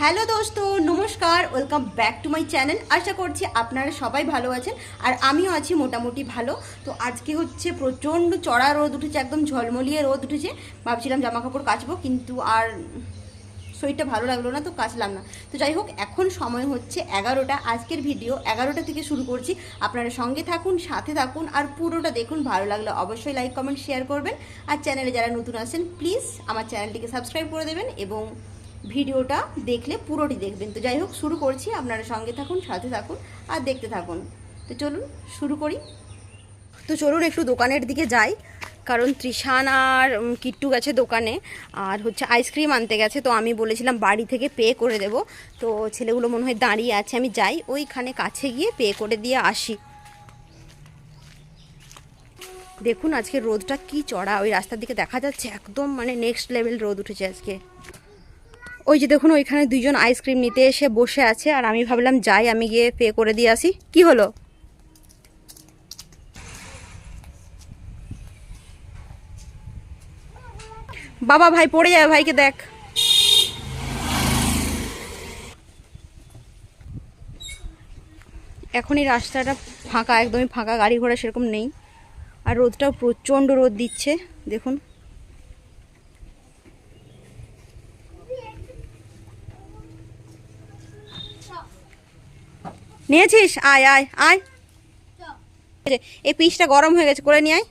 Hello দোস্ত, নমস্কার, welcome back to my channel. আশা করছি আপনারা সবাই ভালো আছেন আর আমিও আছি মোটামুটি ভালো। তো আজকে হচ্ছে প্রচণ্ড চড়া রোদ উঠেছে, একদম ঝলমলিয়ে রোদ উঠেছে। ভাবছিলাম জামা কাপড় কাচবো, কিন্তু আর শরীরটা ভালো লাগল না, তো কাচলাম না। তো যাই হোক, এখন সময় হচ্ছে এগারোটা। আজকের ভিডিও এগারোটা থেকে শুরু করছি। আপনারা সঙ্গে থাকুন, সাথে থাকুন, আর পুরোটা দেখুন। ভালো লাগলে অবশ্যই লাইক, কমেন্ট, শেয়ার করবেন। আর চ্যানেলে যারা নতুন আছেন, প্লিজ আমার চ্যানেলটিকে সাবস্ক্রাইব করে দেবেন এবং ভিডিওটা দেখলে পুরোটি দেখবেন। তো যাই হোক, শুরু করছি। আপনারা সঙ্গে থাকুন, সাথে থাকুন আর দেখতে থাকুন। তো চলুন, শুরু করি। তো চলুন একটু দোকানের দিকে যাই, কারণ ত্রিশান আর কিট্টু গেছে দোকানে আর হচ্ছে আইসক্রিম আনতে গেছে। তো আমি বলেছিলাম বাড়ি থেকে পে করে দেব। তো ছেলেগুলো মনে হয় দাঁড়িয়ে আছে, আমি যাই। ওইখানে কাছে গিয়ে পে করে দিয়ে আসি। দেখুন আজকে রোদটা কি চড়া, ওই রাস্তার দিকে দেখা যাচ্ছে একদম মানে নেক্সট লেভেল রোদ উঠেছে আজকে। ওই যে দেখুন, ওইখানে দুজন আইসক্রিম নিতে এসে বসে আছে, আর আমি ভাবলাম যাই, আমি গিয়ে পে করে দিয়ে আসি। কি হলো? বাবা ভাই, পড়ে যাবে ভাইকে দেখ। এখনই রাস্তাটা ফাঁকা, একদমই ফাঁকা গাড়ি ঘোড়া সেরকম নেই। আর রোদটাও প্রচণ্ড রোদ দিচ্ছে, দেখুন। নিয়েছিস? আয় আয় আয়। এই পিসটা গরম হয়ে গেছে করে নিয়ে আয়।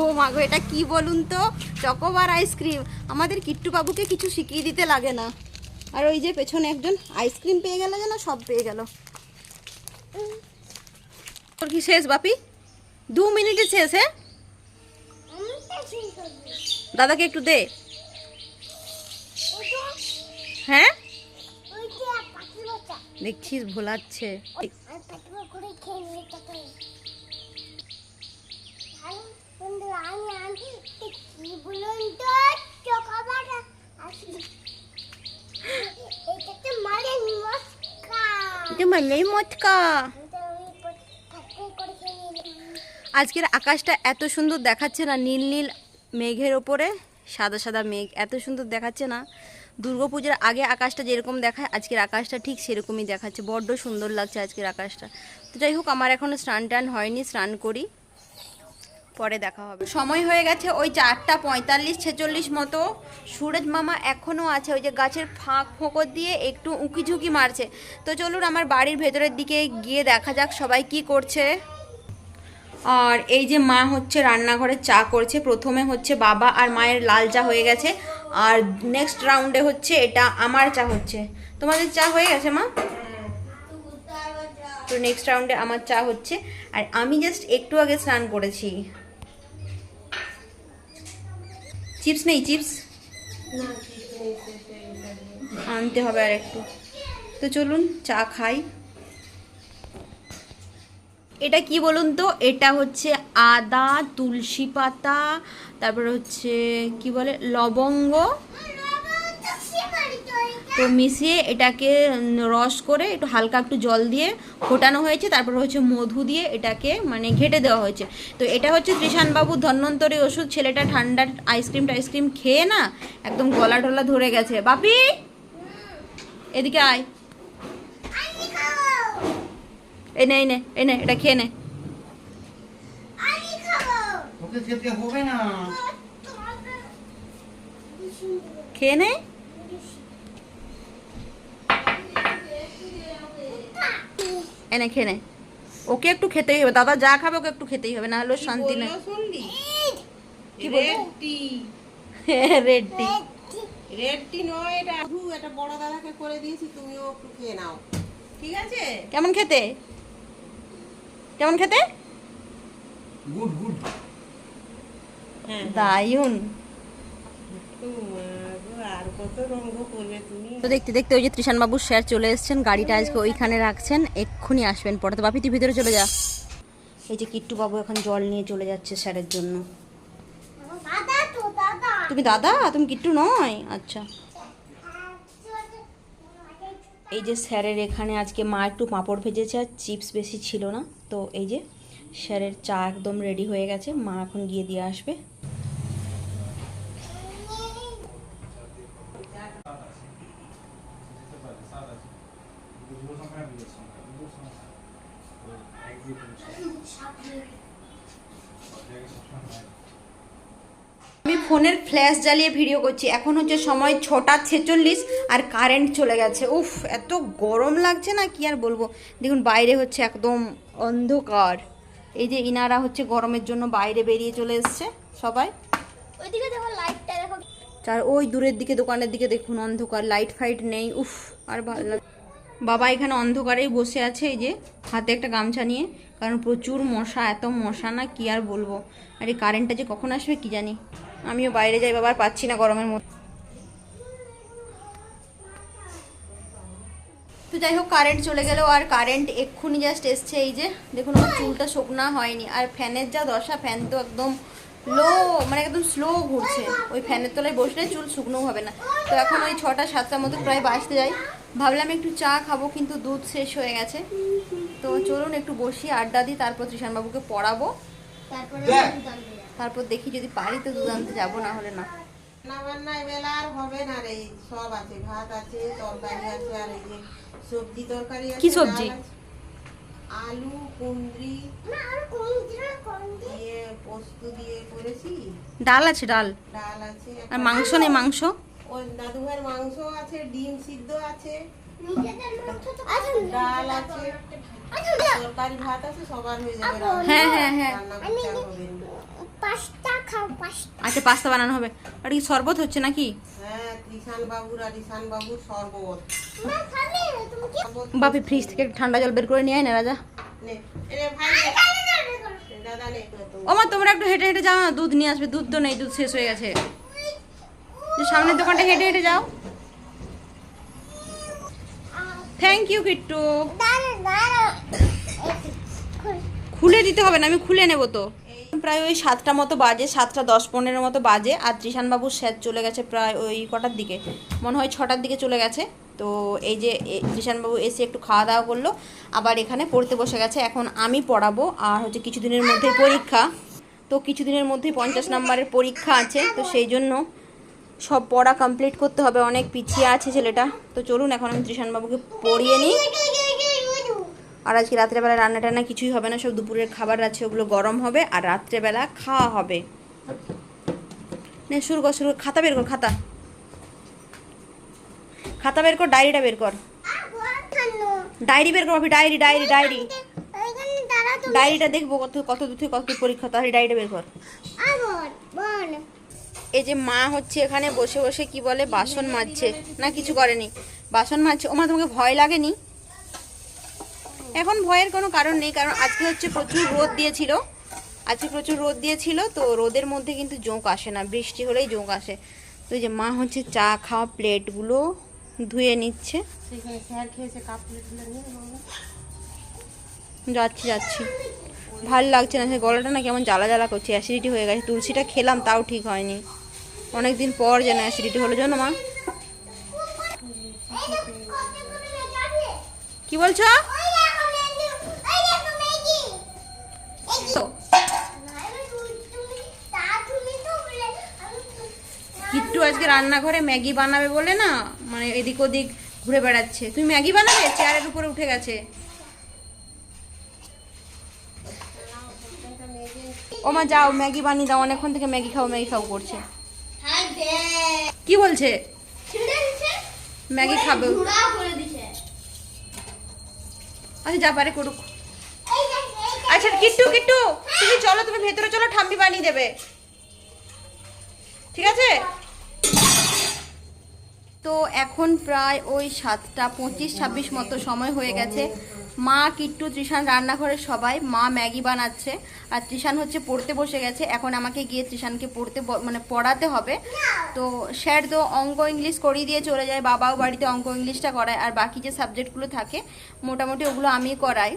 ও মাগো এটা কি বলুন তো? Chocobar ice cream. আমাদের কিট্টু বাবুকে কিছু শিখিয়ে দিতে লাগে না। আর ওই যে পেছনে একজন আইসক্রিম পেয়ে গেল যেন সব পেয়ে গেল। তোর কি শেষ বাপি? দু মিনিটে শেষ হ্যাঁ? দাদাকে একটু দে। হ্যাঁ? দেখছিস ভোলাচ্ছে। মটকা আজকের আকাশটা এত সুন্দর দেখাচ্ছে না নীল নীল মেঘের ওপরে, সাদা সাদা মেঘ। এত সুন্দর দেখাচ্ছে না। দুর্গাপূজার আগে আকাশটা যেরকম দেখায়, আজকের আকাশটা ঠিক সেরকমই দেখাচ্ছে। বড্ড সুন্দর লাগছে আজকের আকাশটা। তো যাই হোক, আমার এখনও স্নান টান হয়নি, স্নান করি। পরে দেখা হবে। সময় হয়ে গেছে ওই চারটা পঁয়তাল্লিশ, ছেচল্লিশ মতো। সুরজ মামা এখনও আছে, ওই যে গাছের ফাঁক ফোঁকর দিয়ে একটু উঁকি ঝুঁকি মারছে। তো চলুন, আমার বাড়ির ভেতরের দিকে গিয়ে দেখা যাক সবাই কি করছে। আর এই যে মা হচ্ছে রান্নাঘরে চা করছে, প্রথমে হচ্ছে বাবা আর মায়ের লাল চা হয়ে গেছে। আর নেক্সট রাউন্ডে হচ্ছে এটা আমার চা হচ্ছে। তোমাদের চা হয়ে গেছে মা? তো নেক্সট রাউন্ডে আমার চা হচ্ছে। আর আমি জাস্ট একটু আগে স্নান করেছি। চিপস নেই, চিপস? আনতে হবে আর একটু তো চলুন, চা খাই। এটা কি বলুন তো? এটা হচ্ছে আদা, তুলসী পাতা, তারপরে হচ্ছে কি বলে? লবঙ্গ। তো মিশিয়ে এটাকে রস করে একটু হালকা একটু জল দিয়ে ফোটানো হয়েছে। তারপরে হচ্ছে মধু দিয়ে এটাকে মানে ঘেটে দেওয়া হয়েছে। তো এটা হচ্ছে ত্রিশানবাবু ধন্যন্তরী ওষুধ। ছেলেটা ঠান্ডা আইসক্রিম টাইসক্রিম খেয়ে না, একদম গলা টলা ধরে গেছে। বাপি! এদিকে আয়। এই নে এই নে এই নে এটা খেয়ে নে ওকে খেতে হবে না। খেয়ে নে এনে খেয়ে নে। ওকে একটু খেতেই হবে। দাদা যা খাবে ওকে একটু খেতেই হবে না হলে শান্তি নেই। কি বলব রেড টি রেড টি নয় এটা। এটা বড় দাদাকে করে দিয়েছি তুমিও একটু খেয়ে নাও। ঠিক আছে? কেমন খেতে? কেমন খেতে? গুড গুড হ্যাঁ দায়ুন তো দেখতে দেখতে ওই যে ত্রিশান বাবুর স্যার চলে এসেছেন গাড়িটা আজকে ওইখানে রাখছেন এক্ষুনি আসবেন পরে। তো বাপি তুই ভিতরে চলে যা। এই যে কিট্টু বাবু এখন জল নিয়ে চলে যাচ্ছে স্যারের জন্য। তুমি দাদা? তুমি কিট্টু নয়? আচ্ছা। এই যে স্যারের এখানে আজকে মা একটু পাঁপড় ভেজেছে, আর চিপস বেশি ছিল না। তো এই যে স্যারের চা একদম রেডি হয়ে গেছে, মা এখন গিয়ে দিয়ে আসবে আমি ফোনের ফ্ল্যাশ জ্বালিয়ে ভিডিও করছি। এখন হচ্ছে সময় ছটা ছেচল্লিশ আর কারেন্ট চলে গেছে। উফ এত গরম লাগছে না কি আর বলব? দেখুন বাইরে হচ্ছে একদম অন্ধকার। এই যে ইনারা হচ্ছে গরমের জন্য বাইরে বেরিয়ে চলে এসছে সবাই। ওইদিকে দেখো লাইটটা দেখো। আর ওই দূরের দিকে দোকানের দিকে দেখুন অন্ধকার লাইট ফাইট নেই। উফ আর ভালো লাগে বাবা এখানে অন্ধকারেই বসে আছে এই যে হাতে একটা গামছা নিয়ে। কারণ প্রচুর মশা এত মশা না কি আর বলব? আর এই কারেন্টটা যে কখন আসবে কি জানি? আমিও বাইরে যাই বাবার পাচ্ছি না গরমের মধ্যে। তো যাই হোক কারেন্ট চলে গেল, আর কারেন্ট এক্ষুনি জাস্ট এসছে এই যে, দেখুন, আমার চুলটা শুকনা হয়নি, আর ফ্যানের যা দশা, ফ্যান তো একদম লো মানে একদম স্লো ঘুরছে। ওই ফ্যানের তলায় বসলে চুল শুকনো হবে না। তো এখন ওই ছটা, সাতটার মতো প্রায় বাঁচতে যাই ভাবলাম একটু চা খাব, কিন্তু দুধ শেষ হয়ে গেছে। তো চলুন, একটু বসি, আড্ডা দিই, তারপর ত্রিশানবাবুকে পড়াবো। তারপরে যাব। তারপর দেখি যদি পারি তো দুধ আনতে যাব না হলে না রান্না এবেলা আর হবে না রে সব আছে ভাত আছে তরকারি আছে আর এই যে সবজি তরকারি আছে কি সবজি? ডাল আলু দিন? দিয়ে পোস্ত দিয়ে করেছি ডাল আছে ডাল ডাল আছে আর মাংস নেই মাংস ওই দাদু ভাইয়ের মাংস আছে ডিম সিদ্ধ আছে। ডাল আছে আচ্ছা, তরকারি ভাত আছে সবার হয়ে যাবে হ্যাঁ, হ্যাঁ, হ্যাঁ। রান্না করতে হবে পাঁচটা খাও পাঁচটা আচ্ছা পাস্তা বানানো হবে। আর কি শরবত হচ্ছে নাকি? হ্যাঁ ত্রিশান বাবুর আর ঈশান বাবুর শরবত। বাপি ফ্রিজ থেকে একটু ঠান্ডা জল বের করে নিয়ে আয় না রাজা। নে এরে ভাই নে। খাবে না, না, না, না। দাদা নে তুমি। ও মা তোমরা একটু হেঁটে হেঁটে যাও না দুধ নিয়ে আসবে দুধ তো নেই দুধ শেষ হয়ে গেছে। সামনের দোকানটা হেঁটে হেঁটে যাও। Thank you Kittu. খুলে দিতে হবে না আমি খুলে নেব তো। প্রায় ওই সাতটা মতো বাজে, সাতটা দশ পনেরো মতো বাজে, আর ত্রিশানবাবুর স্যার চলে গেছে প্রায় ওই কটার দিকে। মনে হয় ছটার দিকে চলে গেছে। তো এই যে ত্রিশানবাবু এসে একটু খাওয়া দাওয়া করল, আবার এখানে পড়তে বসে গেছে। এখন আমি পড়াবো, আর হচ্ছে কিছুদিনের মধ্যে পরীক্ষা। তো কিছুদিনের মধ্যেই পঞ্চাশ নম্বরের পরীক্ষা আছে, তো সেই জন্য সব পড়া কমপ্লিট করতে হবে। অনেক পিছিয়ে আছে ছেলেটা। তো চলুন, এখন আমি ত্রিশানবাবুকে পড়িয়ে নিই। আর আজকে রাত্রেবেলা রান্না টান্না কিছুই হবে না, সব দুপুরের খাবার আছে, ওগুলো গরম হবে আর রাত্রেবেলা খাওয়া হবে। নে, শুরু কর, শুরু। খাতা বের কর, খাতা। খাতা বের কর, ডায়েরিটা বের কর। ডায়েরি বের কর ভাবি, ডায়েরি ডায়েরি ডায়েরি। ডায়েরিটা দেখব কত কত দূর থেকে কত পরীক্ষা, তাহলে ডায়েরিটা বের কর। এই যে মা হচ্ছে এখানে বসে বসে কি বলে, বাসন মাজছে। না, কিছু করেনি। বাসন মাজছে। ওমা তোমাকে ভয় লাগেনি? এখন ভয়ের কোনো কারণ নেই, কারণ আজকে হচ্ছে প্রচুর রোদ দিয়েছিল। আজকে প্রচুর রোদ দিয়েছিল, তো রোদের মধ্যে কিন্তু জোঁক আসে না, বৃষ্টি হলেই জোঁক আসে। তো যে মা হচ্ছে চা খাওয়া প্লেটগুলো ধুয়ে নিচ্ছে। যাচ্ছি যাচ্ছি। ভালো লাগছে না সে গলাটা না কেমন জ্বালা জ্বালা করছে অ্যাসিডিটি হয়ে গেছে। তুলসীটা খেলাম, তাও ঠিক হয়নি। অনেক দিন পর যেন অ্যাসিডিটি হলো, জানো মা? কি বলছো? কিট্টু আজকে রান্নাঘরে ম্যাগি বানাবে বলে না? মানে এদিক ওদিক ঘুরে বেড়াচ্ছে। তুমি ম্যাগি বানাবে? চেয়ারের উপরে উঠে গেছে। ও মা যাও, ম্যাগি বানিয়ে দাও। অনেকক্ষণ থেকে ম্যাগি খাও ম্যাগি খাও করছে। কি বলছে? ম্যাগি খাবে। আচ্ছা যা পারে করুক। আচ্ছা কিট্টু কিট্টু, তুমি চলো, তুমি ভেতরে চলো, ঠাম্মি বানিয়ে দেবে। ঠিক আছে? তো এখন প্রায় ওই সাতটা পঁচিশ ছাব্বিশ মতো সময় হয়ে গেছে। মা কিট্টু, ত্রিশান রান্নাঘরে সবাই, মা ম্যাগি বানাচ্ছে। আর ত্রিশান হচ্ছে পড়তে বসে গেছে। এখন আমাকে গিয়ে ত্রিশানকে পড়তে মানে পড়াতে হবে। তো স্যার তো অঙ্ক ইংলিশ করিয়ে দিয়ে চলে যায়, বাবাও বাড়িতে অঙ্ক ইংলিশটা করায়। আর বাকি যে সাবজেক্টগুলো থাকে, মোটামুটি ওগুলো আমি করাই।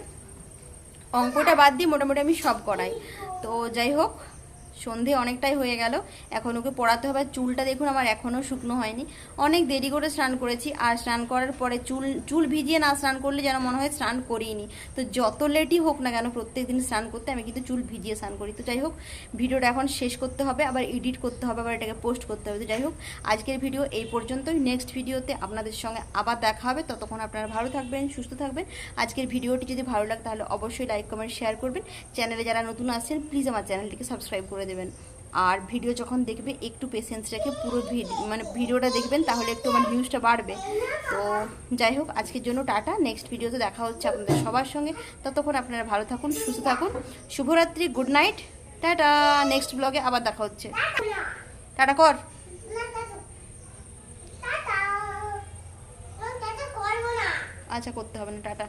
অঙ্কটা বাদ দিয়ে মোটামুটি আমি সব করাই। তো যাই হোক সন্ধে অনেকটাই হয়ে গেল। এখন ওকে পড়াতে হবে। চুলটা দেখুন, আমার এখনও শুকনো হয়নি। অনেক দেরি করে স্নান করেছি। আর স্নান করার পরে চুল চুল ভিজিয়ে না স্নান করলে যেন মনে হয় স্নান করিনি। তো যত লেটই হোক না কেন প্রত্যেক দিন স্নান করতে আমি কিন্তু চুল ভিজিয়ে স্নান করি। তো যাই হোক, ভিডিওটা এখন শেষ করতে হবে। আবার এডিট করতে হবে, আবার এটাকে পোস্ট করতে হবে। তো যাই হোক, আজকের ভিডিও এই পর্যন্তই। নেক্সট ভিডিওতে আপনাদের সঙ্গে আবার দেখা হবে। ততক্ষণ আপনারা ভালো থাকবেন, সুস্থ থাকবেন। আজকের ভিডিওটি যদি ভালো লাগে, তাহলে অবশ্যই লাইক, কমেন্ট, শেয়ার করবেন। চ্যানেলে যারা নতুন আসছেন, প্লিজ আমার চ্যানেলটিকে সাবস্ক্রাইব করে দেবেন। আর ভিডিও যখন দেখবে একটু পেশেন্স রেখে পুরো ভিডিও মানে ভিডিওটা দেখবেন তাহলে একটু আমার ভিউজটা বাড়বে। তো যাই হোক আজকের জন্য টাটা। নেক্সট ভিডিওতে দেখা হচ্ছে আপনাদের সবার সঙ্গে। ততক্ষণ আপনারা ভালো থাকুন সুস্থ থাকুন। শুভরাত্রি গুড নাইট টাটা। নেক্সট ব্লগে আবার দেখা হচ্ছে। টাটা কর। আচ্ছা করতে হবে না। টাটা।